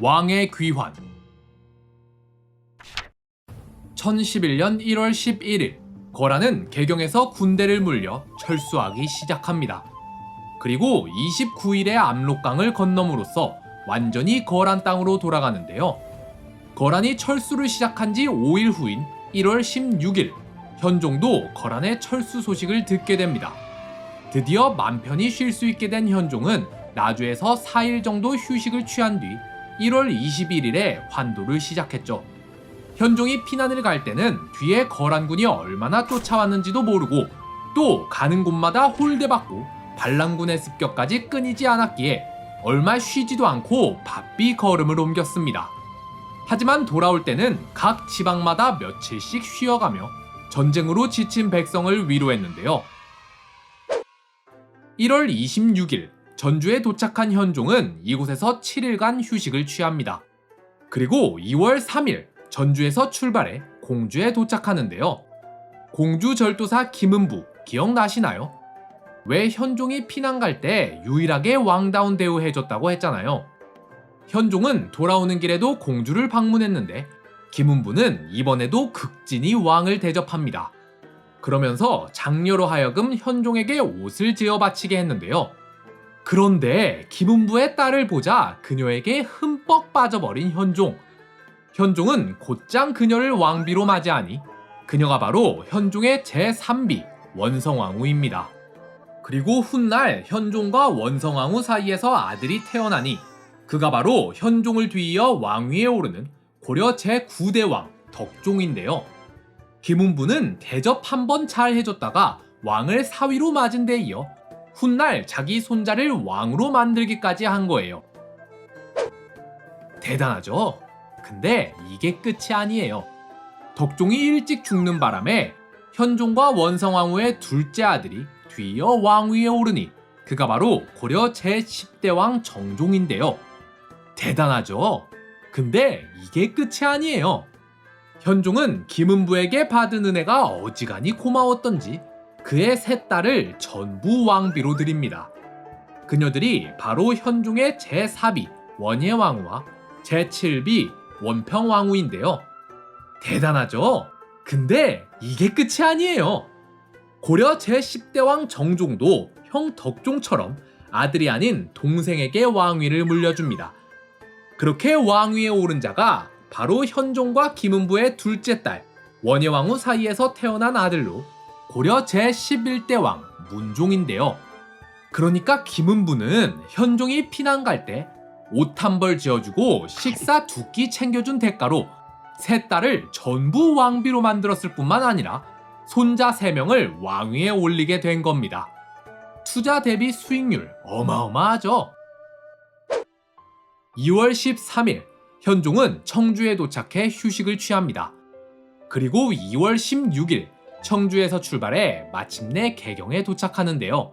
왕의 귀환 1011년 1월 11일 거란은 개경에서 군대를 물려 철수하기 시작합니다. 그리고 29일에 압록강을 건너므로써 완전히 거란 땅으로 돌아가는데요. 거란이 철수를 시작한 지 5일 후인 1월 16일 현종도 거란의 철수 소식을 듣게 됩니다. 드디어 맘 편히 쉴 수 있게 된 현종은 나주에서 4일 정도 휴식을 취한 뒤 1월 21일에 환도를 시작했죠. 현종이 피난을 갈 때는 뒤에 거란군이 얼마나 쫓아왔는지도 모르고 또 가는 곳마다 홀대받고 반란군의 습격까지 끊이지 않았기에 얼마 쉬지도 않고 바삐 걸음을 옮겼습니다. 하지만 돌아올 때는 각 지방마다 며칠씩 쉬어가며 전쟁으로 지친 백성을 위로했는데요. 1월 26일 전주에 도착한 현종은 이곳에서 7일간 휴식을 취합니다. 그리고 2월 3일 전주에서 출발해 공주에 도착하는데요. 공주 절도사 김은부 기억나시나요? 왜 현종이 피난 갈 때 유일하게 왕다운 대우해줬다고 했잖아요. 현종은 돌아오는 길에도 공주를 방문했는데 김은부는 이번에도 극진히 왕을 대접합니다. 그러면서 장녀로 하여금 현종에게 옷을 지어 바치게 했는데요. 그런데 김은부의 딸을 보자 그녀에게 흠뻑 빠져버린 현종. 현종은 곧장 그녀를 왕비로 맞이하니 그녀가 바로 현종의 제3비 원성왕후입니다. 그리고 훗날 현종과 원성왕후 사이에서 아들이 태어나니 그가 바로 현종을 뒤이어 왕위에 오르는 고려 제9대 왕 덕종인데요. 김은부는 대접 한 번 잘 해줬다가 왕을 사위로 맞은 데 이어 훗날 자기 손자를 왕으로 만들기까지 한 거예요. 대단하죠? 근데 이게 끝이 아니에요. 덕종이 일찍 죽는 바람에 현종과 원성왕후의 둘째 아들이 뒤이어 왕위에 오르니 그가 바로 고려 제10대 왕 정종인데요. 대단하죠? 근데 이게 끝이 아니에요. 현종은 김은부에게 받은 은혜가 어지간히 고마웠던지 그의 세 딸을 전부 왕비로 드립니다. 그녀들이 바로 현종의 제4비 원예왕후와 제7비 원평왕후인데요. 대단하죠? 근데 이게 끝이 아니에요. 고려 제10대 왕 정종도 형 덕종처럼 아들이 아닌 동생에게 왕위를 물려줍니다. 그렇게 왕위에 오른 자가 바로 현종과 김은부의 둘째 딸 원예왕후 사이에서 태어난 아들로 고려 제11대 왕 문종인데요. 그러니까 김은부는 현종이 피난 갈 때 옷 한 벌 지어주고 식사 두 끼 챙겨준 대가로 세 딸을 전부 왕비로 만들었을 뿐만 아니라 손자 세명을 왕위에 올리게 된 겁니다. 투자 대비 수익률 어마어마하죠. 2월 13일 현종은 청주에 도착해 휴식을 취합니다. 그리고 2월 16일 청주에서 출발해 마침내 개경에 도착하는데요.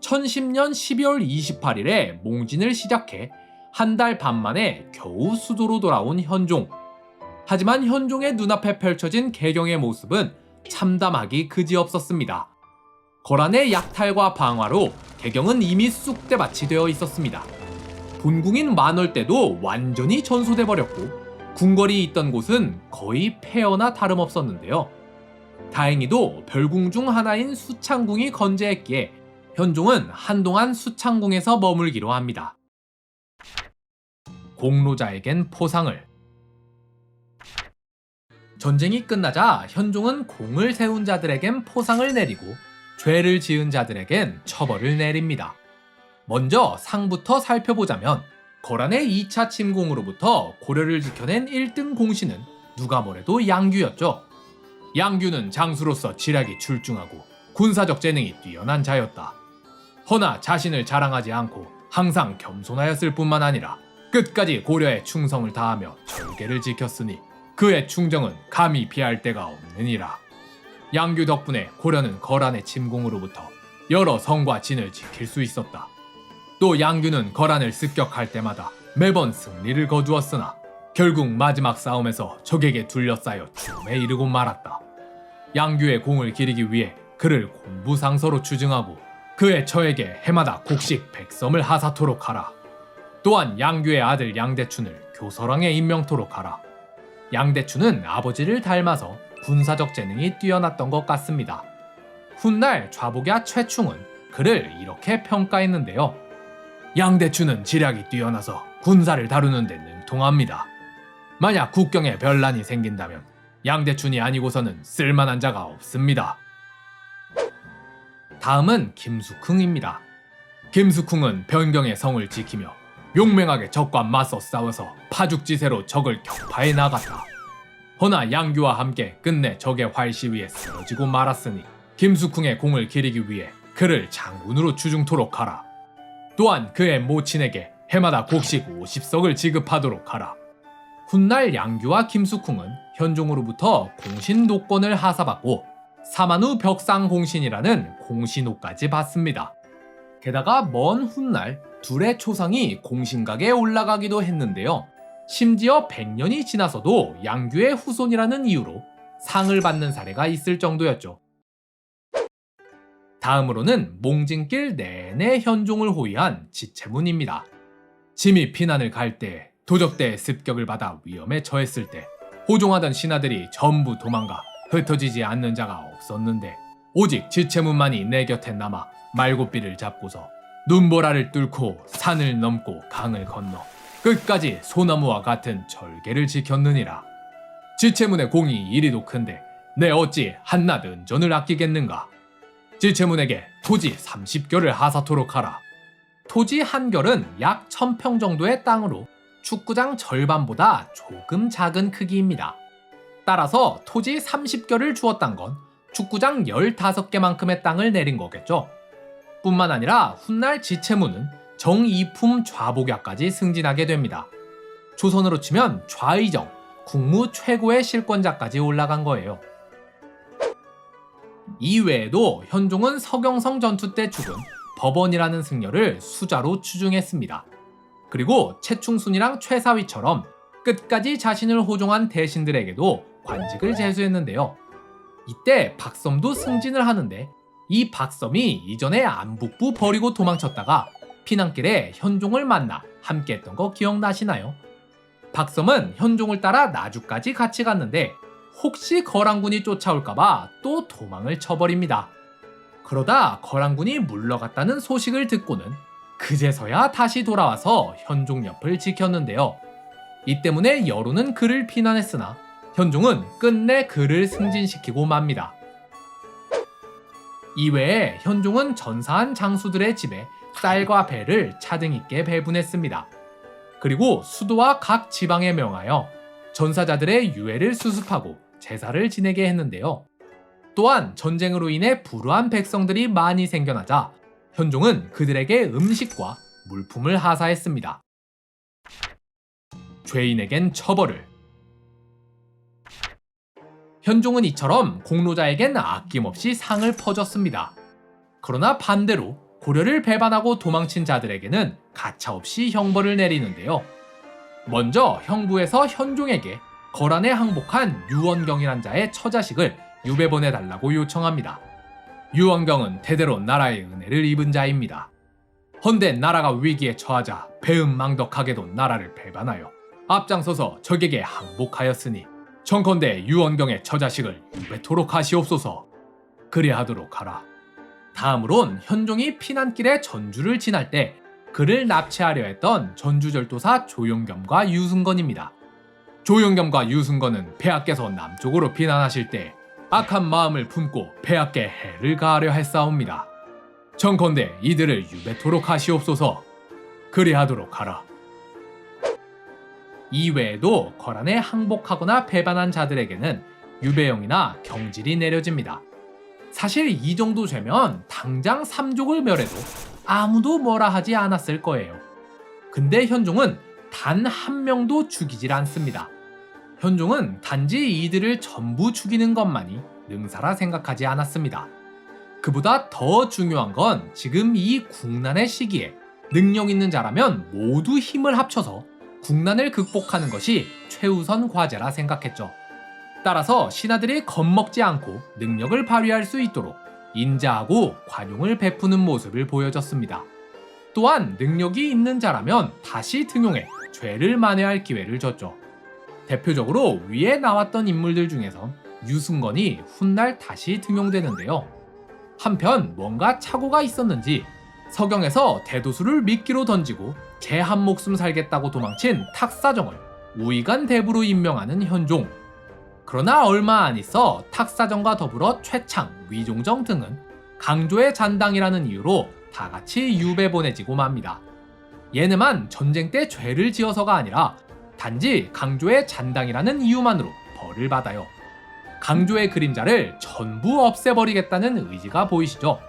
1010년 12월 28일에 몽진을 시작해 한 달 반 만에 겨우 수도로 돌아온 현종. 하지만 현종의 눈앞에 펼쳐진 개경의 모습은 참담하기 그지없었습니다. 거란의 약탈과 방화로 개경은 이미 쑥대밭이 되어 있었습니다. 본궁인 만월 때도 완전히 전소돼 버렸고 궁궐이 있던 곳은 거의 폐허나 다름없었는데요. 다행히도 별궁 중 하나인 수창궁이 건재했기에 현종은 한동안 수창궁에서 머물기로 합니다. 공로자에겐 포상을 전쟁이 끝나자 현종은 공을 세운 자들에겐 포상을 내리고 죄를 지은 자들에겐 처벌을 내립니다. 먼저 상부터 살펴보자면 거란의 2차 침공으로부터 고려를 지켜낸 1등 공신은 누가 뭐래도 양규였죠. 양규는 장수로서 지략이 출중하고 군사적 재능이 뛰어난 자였다. 허나 자신을 자랑하지 않고 항상 겸손하였을 뿐만 아니라 끝까지 고려의 충성을 다하며 절개를 지켰으니 그의 충정은 감히 비할 데가 없느니라. 양규 덕분에 고려는 거란의 침공으로부터 여러 성과 진을 지킬 수 있었다. 또 양규는 거란을 습격할 때마다 매번 승리를 거두었으나 결국 마지막 싸움에서 적에게 둘러싸여 죽음에 이르고 말았다. 양규의 공을 기리기 위해 그를 공부상서로 추증하고 그의 처에게 해마다 곡식 백섬을 하사토록 하라. 또한 양규의 아들 양대춘을 교서랑에 임명토록 하라. 양대춘은 아버지를 닮아서 군사적 재능이 뛰어났던 것 같습니다. 훗날 좌복야 최충은 그를 이렇게 평가했는데요. 양대춘은 지략이 뛰어나서 군사를 다루는 데 능통합니다. 만약 국경에 변란이 생긴다면 양대춘이 아니고서는 쓸만한 자가 없습니다. 다음은 김숙흥입니다. 김숙흥은 변경의 성을 지키며 용맹하게 적과 맞서 싸워서 파죽지세로 적을 격파해 나갔다. 허나 양규와 함께 끝내 적의 활시 위에 쓰러지고 말았으니 김숙흥의 공을 기리기 위해 그를 장군으로 추중토록 하라. 또한 그의 모친에게 해마다 곡식 50석을 지급하도록 하라. 훗날 양규와 김숙흥은 현종으로부터 공신 노권을 하사받고 사만 후 벽상공신이라는 공신호까지 받습니다. 게다가 먼 훗날 둘의 초상이 공신각에 올라가기도 했는데요. 심지어 100년이 지나서도 양규의 후손이라는 이유로 상을 받는 사례가 있을 정도였죠. 다음으로는 몽진길 내내 현종을 호위한 지체문입니다. 짐이 피난을 갈 때 도적대의 습격을 받아 위험에 처했을 때 호종하던 신하들이 전부 도망가 흩어지지 않는 자가 없었는데 오직 지체문만이 내 곁에 남아 말고삐를 잡고서 눈보라를 뚫고 산을 넘고 강을 건너 끝까지 소나무와 같은 절개를 지켰느니라. 지체문의 공이 이리도 큰데 내 어찌 한낱 은전을 아끼겠는가? 지체문에게 토지 30결을 하사토록 하라. 토지 한 결은 약 1000평 정도의 땅으로 축구장 절반보다 조금 작은 크기입니다. 따라서 토지 30결을 주었단 건 축구장 15개만큼의 땅을 내린 거겠죠. 뿐만 아니라 훗날 지체문은 정이품 좌복야까지 승진하게 됩니다. 조선으로 치면 좌의정, 국무 최고의 실권자까지 올라간 거예요. 이외에도 현종은 서경성 전투 때 죽은 법원이라는 승려를 수자로 추중했습니다. 그리고 최충순이랑 최사위처럼 끝까지 자신을 호종한 대신들에게도 관직을 제수했는데요. 이때 박섬도 승진을 하는데 이 박섬이 이전에 안북부 버리고 도망쳤다가 피난길에 현종을 만나 함께했던 거 기억나시나요? 박섬은 현종을 따라 나주까지 같이 갔는데 혹시 거란군이 쫓아올까봐 또 도망을 쳐버립니다. 그러다 거란군이 물러갔다는 소식을 듣고는 그제서야 다시 돌아와서 현종 옆을 지켰는데요. 이 때문에 여론은 그를 비난했으나 현종은 끝내 그를 승진시키고 맙니다. 이외에 현종은 전사한 장수들의 집에 쌀과 배를 차등 있게 배분했습니다. 그리고 수도와 각 지방에 명하여 전사자들의 유해를 수습하고 제사를 지내게 했는데요. 또한 전쟁으로 인해 불우한 백성들이 많이 생겨나자 현종은 그들에게 음식과 물품을 하사했습니다. 죄인에겐 처벌을 현종은 이처럼 공로자에겐 아낌없이 상을 퍼줬습니다. 그러나 반대로 고려를 배반하고 도망친 자들에게는 가차없이 형벌을 내리는데요. 먼저 형부에서 현종에게 거란에 항복한 유원경이란 자의 처자식을 유배 보내달라고 요청합니다. 유원경은 대대로 나라의 은혜를 입은 자입니다. 헌데 나라가 위기에 처하자 배은망덕하게도 나라를 배반하여 앞장서서 적에게 항복하였으니 청컨대 유원경의 처자식을 유배토록 하시옵소서 그리하도록 하라. 다음으론 현종이 피난길에 전주를 지날 때 그를 납치하려 했던 전주절도사 조용겸과 유승건입니다. 조용겸과 유승건은 폐하께서 남쪽으로 피난하실 때 악한 마음을 품고 폐하께 해를 가하려 했사옵니다. 청컨대 이들을 유배토록 하시옵소서 그리하도록 하라. 이외에도 거란에 항복하거나 배반한 자들에게는 유배형이나 경질이 내려집니다. 사실 이 정도 되면 당장 삼족을 멸해도 아무도 뭐라 하지 않았을 거예요. 근데 현종은 단 한 명도 죽이질 않습니다. 현종은 단지 이들을 전부 죽이는 것만이 능사라 생각하지 않았습니다. 그보다 더 중요한 건 지금 이 국난의 시기에 능력 있는 자라면 모두 힘을 합쳐서 국난을 극복하는 것이 최우선 과제라 생각했죠. 따라서 신하들이 겁먹지 않고 능력을 발휘할 수 있도록 인자하고 관용을 베푸는 모습을 보여줬습니다. 또한 능력이 있는 자라면 다시 등용해 죄를 만회할 기회를 줬죠. 대표적으로 위에 나왔던 인물들 중에선 유승건이 훗날 다시 등용되는데요. 한편 뭔가 착오가 있었는지 서경에서 대도수를 미끼로 던지고 제 한 목숨 살겠다고 도망친 탁사정을 우의관 대부로 임명하는 현종. 그러나 얼마 안 있어 탁사정과 더불어 최창, 위종정 등은 강조의 잔당이라는 이유로 다 같이 유배 보내지고 맙니다. 얘네만 전쟁 때 죄를 지어서가 아니라 단지 강조의 잔당이라는 이유만으로 벌을 받아요. 강조의 그림자를 전부 없애버리겠다는 의지가 보이시죠?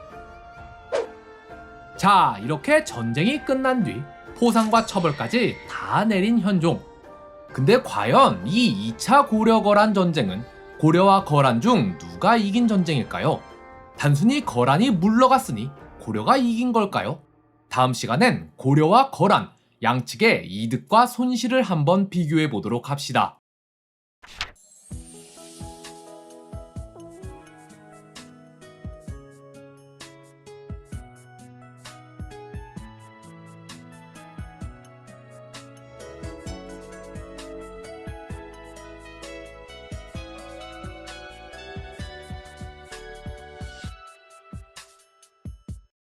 자, 이렇게 전쟁이 끝난 뒤 포상과 처벌까지 다 내린 현종. 근데 과연 이 2차 고려 거란 전쟁은 고려와 거란 중 누가 이긴 전쟁일까요? 단순히 거란이 물러갔으니 고려가 이긴 걸까요? 다음 시간엔 고려와 거란 양측의 이득과 손실을 한번 비교해 보도록 합시다.